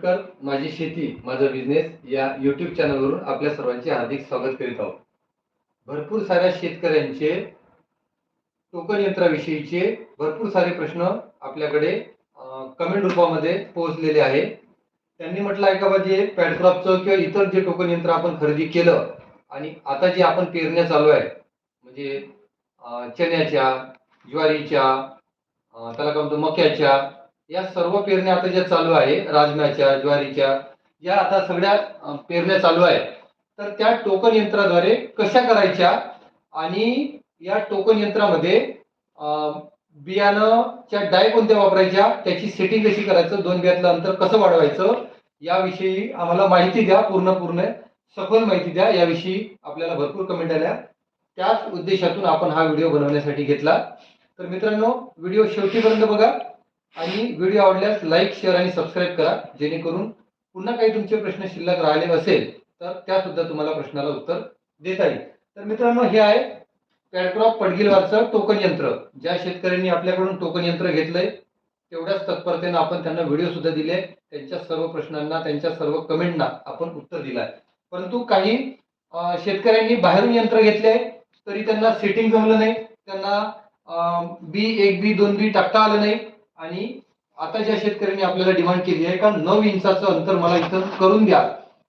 कुरटकर माझी शेती माझा बिझनेस या यूट्यूब चॅनलवरून आपल्या सर्वांचे हार्दिक स्वागत करीत आहोत. भरपूर साऱ्या शेतकऱ्यांचे टोकन यंत्राविषयीचे भरपूर सारे प्रश्न आपल्याकडे कमेंट रूपामध्ये पोहोचलेले आहे त्यांनी म्हटलं आहे का बा जे पॅडक्रॉपचं किंवा इतर जे टोकन यंत्र आपण खरेदी केलं आणि आता जे आपण पेरण्या चालू आहे म्हणजे चण्याच्या ज्वारीच्या त्याला काय म्हणतो मक्याच्या या सर्व पेरण्या आता ज्या चालू आहे राजम्याच्या ज्वारीच्या या आता सगळ्या पेरण्या चालू आहेत. तर त्या टोकन यंत्राद्वारे कशा करायच्या? आणि या टोकन यंत्रामध्ये बियाणंच्या डाय कोणत्या वापरायच्या त्याची सेटिंग कशी करायचं दोन बियातलं अंतर कसं वाढवायचं याविषयी आम्हाला माहिती द्या पूर्ण पूर्ण सखोल माहिती द्या. याविषयी आपल्याला भरपूर कमेंट आल्या. त्याच उद्देशातून आपण हा व्हिडिओ बनवण्यासाठी घेतला. तर मित्रांनो व्हिडिओ शेवटीपर्यंत बघा. आणि व्हिडिओ आवडल्यास लाईक शेअर आणि सबस्क्राईब करा. जेणेकरून पुन्हा काही तुमचे प्रश्न शिल्लक राहिले असेल तर त्या सुद्धा तुम्हाला प्रश्नाला उत्तर देता येईल. तर मित्रांनो हे आहे पॅडक्रॉप पडगिलवारचं टोकन यंत्र. ज्या शेतकऱ्यांनी आपल्याकडून टोकन यंत्र घेतलंय तेवढ्याच तत्परतेनं आपण त्यांना व्हिडिओ सुद्धा दिले. त्यांच्या सर्व प्रश्नांना त्यांच्या सर्व कमेंटना आपण उत्तर दिलं आहे परंतु काही शेतकऱ्यांनी बाहेरून यंत्र घेतले तरी त्यांना सेटिंग जमलं नाही. त्यांना बी एक बी दोन बी टाकता आलं नाही. आणि आता ज्या शेतकऱ्यांनी आपल्याला डिमांड केली आहे का नऊ इंचाचं अंतर मला इथं करून द्या.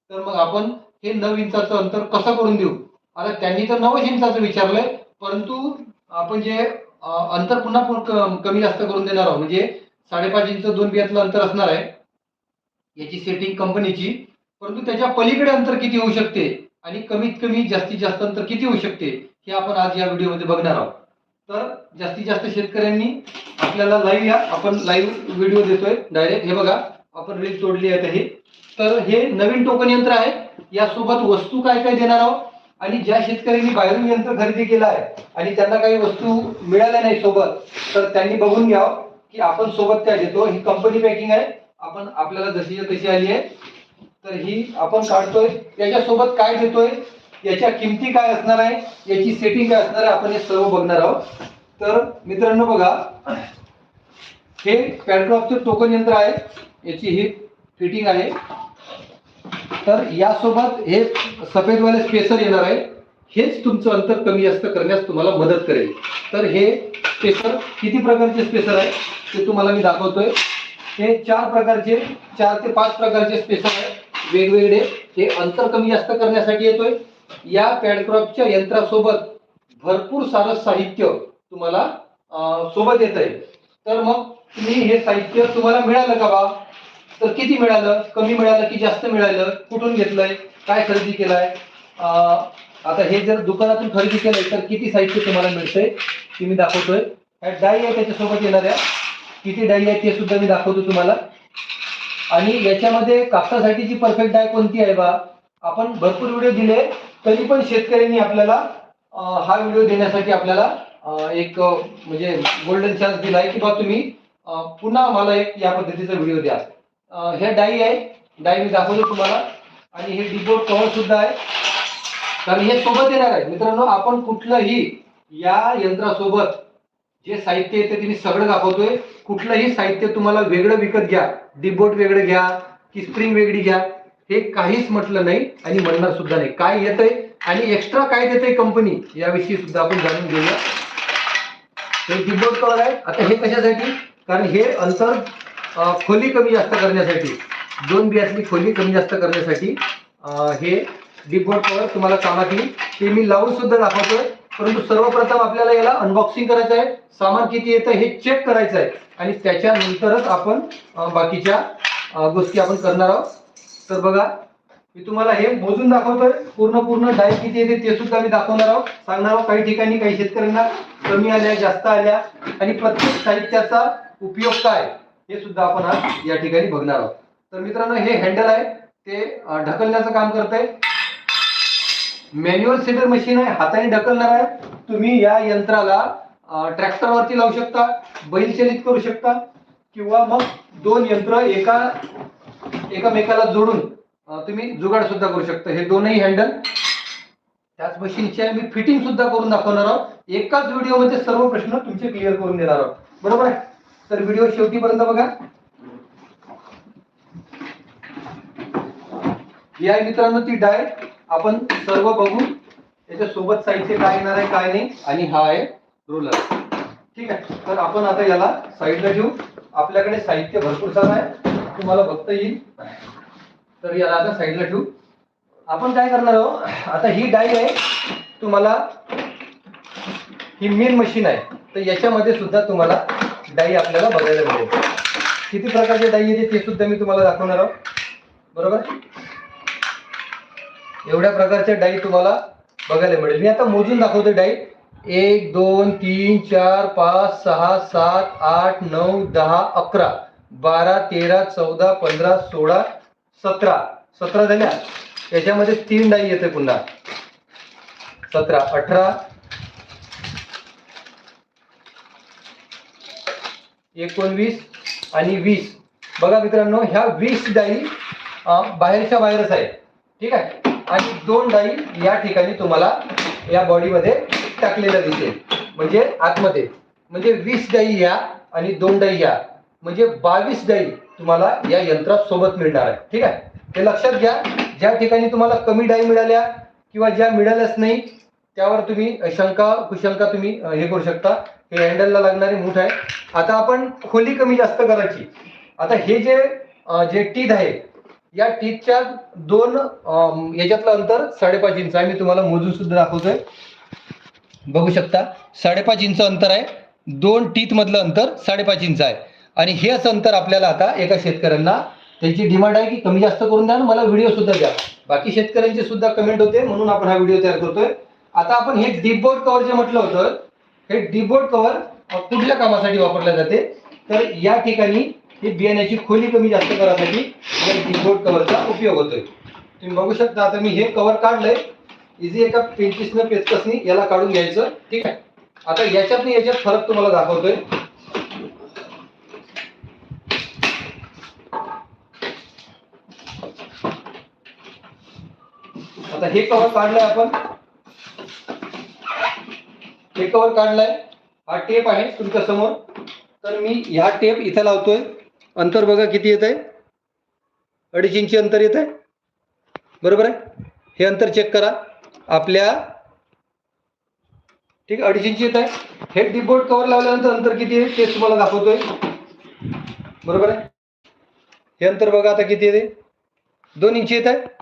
तर मग आपण हे नऊ इंचाचं अंतर कसं करून देऊ? आता त्यांनी तर नऊच इंचाचं विचारलंय परंतु आपण जे अंतर पुन्हा कमी जास्त करून देणार आहोत म्हणजे साडेपाच इंच दोन बियातलं अंतर असणार आहे याची सेटिंग कंपनीची परंतु त्याच्या पलीकडे अंतर किती होऊ शकते? आणि कमीत कमी जास्तीत जास्त अंतर किती होऊ शकते? हे आपण आज या व्हिडिओमध्ये बघणार आहोत. तर जास्तीत जास्त शेतकऱ्यांनी आपल्याला लाईव्ह या. आपण लाईव्ह व्हिडिओ देतोय डायरेक्ट हे बघा आपण रील तोडली आहे हे. तर हे नवीन टोकन यंत्र आहे. यासोबत वस्तू काय काय देणार आहोत? आणि ज्या शेतकऱ्यांनी बाहेरून यंत्र खरेदी केलं आहे आणि त्यांना काही वस्तू मिळाल्या नाही सोबत तर त्यांनी बघून घ्यावं हो, की आपण सोबत काय देतो. ही कंपनी पॅकिंग आहे. आपण आपल्याला जशी तशी आली आहे तर ही आपण काढतोय. त्याच्यासोबत काय देतोय? याच्या किमती काय असणार आहे? याची सेटिंग काय असणार आहे? आपण हे सर्व बघणार आहोत. तर मित्रांनो बघा हे पॅडक्रॉपचं टोकन यंत्र आहे. याची ही फिटिंग आहे. तर यासोबत हे सफेदवाले स्पेसर येणार आहे. हेच तुमचं अंतर कमी जास्त करण्यास तुम्हाला मदत करेल. तर हे स्पेसर किती प्रकारचे स्पेसर आहे? ते तुम्हाला मी दाखवतोय. हे चार प्रकारचे चार ते पाच प्रकारचे स्पेसर आहे. वेगवेगळे. हे अंतर कमी जास्त करण्यासाठी येतोय. या पॅडक्रॉपच्या यंत्रासोबत भरपूर सारं साहित्य तुम्हाला सोबत येत आहे. तर मग तुम्ही हे साहित्य तुम्हाला मिळालं का बा? तर किती मिळालं? कमी मिळालं की जास्त मिळालं? कुठून घेतलंय? काय खरेदी केलाय? अं, आता हे जर दुकानातून खरेदी केलंय तर किती साहित्य तुम्हाला मिळतंय? ते मी दाखवतोय. ह्या डाई आहे त्याच्यासोबत येणाऱ्या. किती डाई आहे ते सुद्धा मी दाखवतो तुम्हाला. आणि याच्यामध्ये कापसासाठीची परफेक्ट डाय कोणती आहे बा? आपण भरपूर व्हिडिओ दिले. तरी पण शेतकऱ्यांनी आपल्याला हा व्हिडिओ देण्यासाठी आपल्याला एक म्हणजे गोल्डन चान्स दिलाय की बा तुम्ही पुन्हा मला एक या पद्धतीचा व्हिडिओ द्या. हे डाई आहे. डाई मी दाखवतो तुम्हाला. आणि हे डिपोर्ट कव्हर सुद्धा आहे. कारण हे सोबत येणार आहे. मित्रांनो आपण कुठलंही या यंत्रासोबत जे साहित्य येते ते मी सगळं दाखवतोय. कुठलंही साहित्य तुम्हाला वेगळं विकत घ्या. डिबोट वेगळं घ्या की स्प्रिंग वेगळी घ्या. ते काहीच म्हटलं नाही आणि म्हणणार सुद्धा नाही. काय येतंय आणि एक्स्ट्रा काय देतय कंपनी याविषयी सुद्धा आपण जाणून घेऊया. हे डिबोट कलर आहे? आता हे कशासाठी? कारण हे अंतर खोली कमी जास्त करण्यासाठी दोन बियातली खोली कमी जास्त करण्यासाठी हे डिपबोर्ड कवर तुम्हाला कामात येईल ते मी लावून सुद्धा दाखवतोय. परंतु सर्वप्रथम आपल्याला याला अनबॉक्सिंग करायचं आहे. सामान किती येतं हे चेक करायचं आहे. आणि त्याच्यानंतरच आपण बाकीच्या गोष्टी आपण करणार आहोत. तर बघा मी तुम्हाला हे मोजून दाखवतोय. पूर्ण पूर्ण डाय किती येते ते सुद्धा मी दाखवणार आहोत. सांगणार आहोत काही ठिकाणी काही शेतकऱ्यांना कमी आल्या जास्त आल्या. आणि प्रत्येक साहित्याचा उपयोग काय हे सुद्धा आपण आज या ठिकाणी बघणार आहोत. तर मित्रांनो हे हँडल आहे. ते ढकलण्याचं काम करत आहे मॅन्युअल सीडर मशीन आहे. हाताने ढकलणार आहे. तुम्ही या यंत्राला ट्रॅक्टरवरती लावू शकता बैल चलित करू शकता. किंवा मग दोन यंत्र एका एकमेकाला जोडून तुम्ही जुगाड सुद्धा करू शकता. हे दोनही हँडल त्याच मशीनची मी फिटिंग सुद्धा करून दाखवणार आहोत. एकाच व्हिडिओमध्ये सर्व प्रश्न तुमचे क्लिअर करून देणार आहोत. बरोबर आहे? तर व्हिडिओ शेवटीपर्यंत बघा. या मित्रांनो ती डाय आपण सर्व बघू. त्याच्या सोबत साहित्य काय येणार आहे काय नाही. आणि हा आहे रोलर ठीक आहे? तर आपण आता याला साईडला ठेवू आपल्याकडे साहित्य भरपूर सारं आहे. तुम्हाला बघता येईल. तर याला आता साईडला ठेवू. आपण काय करणार आहोत? आता ही डाई आहे तुम्हाला ही मेन मशीन आहे. तर याच्यामध्ये सुद्धा तुम्हाला डाई आपल्याला बघायला मिळेल. किती प्रकारचे डाई येते ते सुद्धा मी तुम्हाला दाखवणार आहोत. बरोबर? एवढ्या प्रकारच्या डाई तुम्हाला बघायला मिळेल. मी आता मोजून दाखवतो डाई. एक दोन तीन चार पाच सहा सात आठ नऊ दहा अकरा. बारा तेरा चौदा पंधरा सोळा सतरा. सतरा झाल्या. याच्यामध्ये तीन डाई येते पुन्हा. सतरा अठरा. एकोणवीस आणि वीस. बघा मित्रांनो ह्या वीस डाई बाहेरच्या बाहेरच आहे ठीक आहे? आणि दोन डाई या ठिकाणी तुम्हाला या बॉडीमध्ये टाकलेल्या दिसेल. म्हणजे आतमध्ये. म्हणजे वीस डाई या आणि दोन डाई या. म्हणजे बावीस डाई तुम्हाला या यंत्रात सोबत मिळणार आहे ठीक आहे? हे लक्षात घ्या. ज्या ठिकाणी तुम्हाला कमी डाई मिळाल्या किंवा ज्या मिळाल्याच नाही त्यावर तुम्ही शंका कुशंका तुम्ही हे करू शकता. हे हँडलला लागणारे मूठ आहे आता आपण खोली कमी जास्त करायची. आता हे जे जे टीथ आहे या टीथच्या दोन याच्यातलं अंतर साडेपाच इंच. आहे मी तुम्हाला मोजून सुद्धा दाखवतोय. बघू शकता साडेपाच इंच अंतर आहे. दोन टीथ मधलं अंतर साडेपाच इंच आहे. आणि हेच अंतर आपल्याला आता एका शेतकऱ्यांना त्यांची डिमांड आहे की कमी जास्त करून द्या आणि मला व्हिडिओ सुद्धा द्या. बाकी शेतकऱ्यांची सुद्धा कमेंट होते म्हणून आपण हा व्हिडिओ तयार करतोय. आता आपण हे डीपबोर्ड कव्हर जे म्हटलं होतं हे डीपबोर्ड कव्हर कुठल्या कामासाठी वापरले जाते? तर या ठिकाणी ही बियाण्याची खोली कमी जास्त करासाठी या डीपबोर्ड कव्हरचा उपयोग होतोय. तुम्ही बघू शकता आता मी हे कव्हर काढलंय. इझी एका पेंचिसनं पेचकसनी याला काढून घ्यायचं. ठीक आहे? आता याच्यातनं याच्यात फरक तुम्हाला दाखवतोय. आता हे कव्हर काढलंय आपण. हे कव्हर काढलाय. हा टेप आहे तुमच्यासमोर. तर मी ह्या टेप इथं लावतोय. अंतर बघा किती येत आहे अडीच इंची अंतर येत आहे बरोबर आहे? हे अंतर चेक करा. आपल्या ठीक आहे अडीच इंची येत आहे हे डिपबोर्ड कव्हर लावल्यानंतर अंतर किती आहे ते तुम्हाला दाखवतोय. बरोबर आहे? हे अंतर बघा आता किती येते दोन इंची येत आहे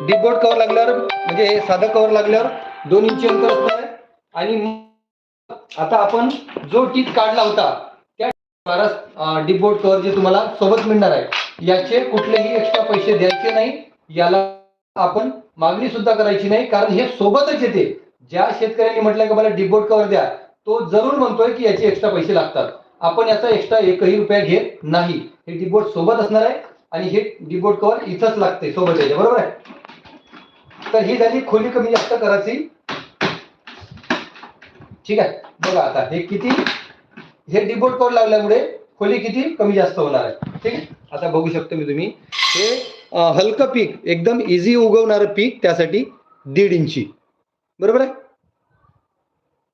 डिबोर्ड कव्हर लागल्यावर म्हणजे हे साधं कव्हर लागल्यावर दोन इंची अंतर असणार आणि मग आता आपण जो टीप काढला होता त्या बारा डिबोर्ड कव्हर जे तुम्हाला सोबत मिळणार आहे याचे कुठलेही एक्स्ट्रा पैसे द्यायचे नाही. याला आपण मागणी सुद्धा करायची नाही कारण हे सोबतच येते. ज्या शेतकऱ्यांनी म्हटलं की मला डिबोट कव्हर द्या तो जरूर म्हणतोय की याचे एक्स्ट्रा पैसे लागतात. आपण याचा एक्स्ट्रा एकही रुपया घेत नाही. हे डिबोट सोबत असणार आहे आणि हे डिबोट कव्हर इथंच लागते सोबत याच्या बरोबर आहे? तर ही झाली खोली कमी जास्त करायची. ठीक आहे. बघा आता हे किती? हे डिबोट कव्हर लावल्यामुळे खोली किती? कमी जास्त होणार आहे. ठीक आहे? आता बघू शकतो मी तुम्ही. हे हलकं पीक एकदम इझी उगवणारं पीक त्यासाठी दीड इंची बरोबर आहे?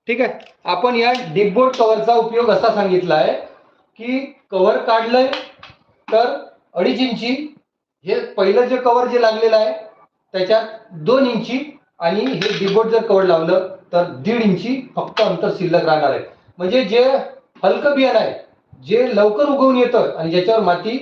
ठीक आहे. आपण या डिपबोर्ड कव्हरचा उपयोग असा सांगितला आहे की कव्हर काढलंय तर अडीच इंची हे पहिलं जे कव्हर जे लागलेलं आहे त्याच्यात दोन इंची आणि हे डिबोट जर कवड लावलं तर दीड इंची फक्त अंतर शिल्लक राहणार आहे. म्हणजे जे हलकं बियाणं आहे जे लवकर उगवून येतं आणि ज्याच्यावर माती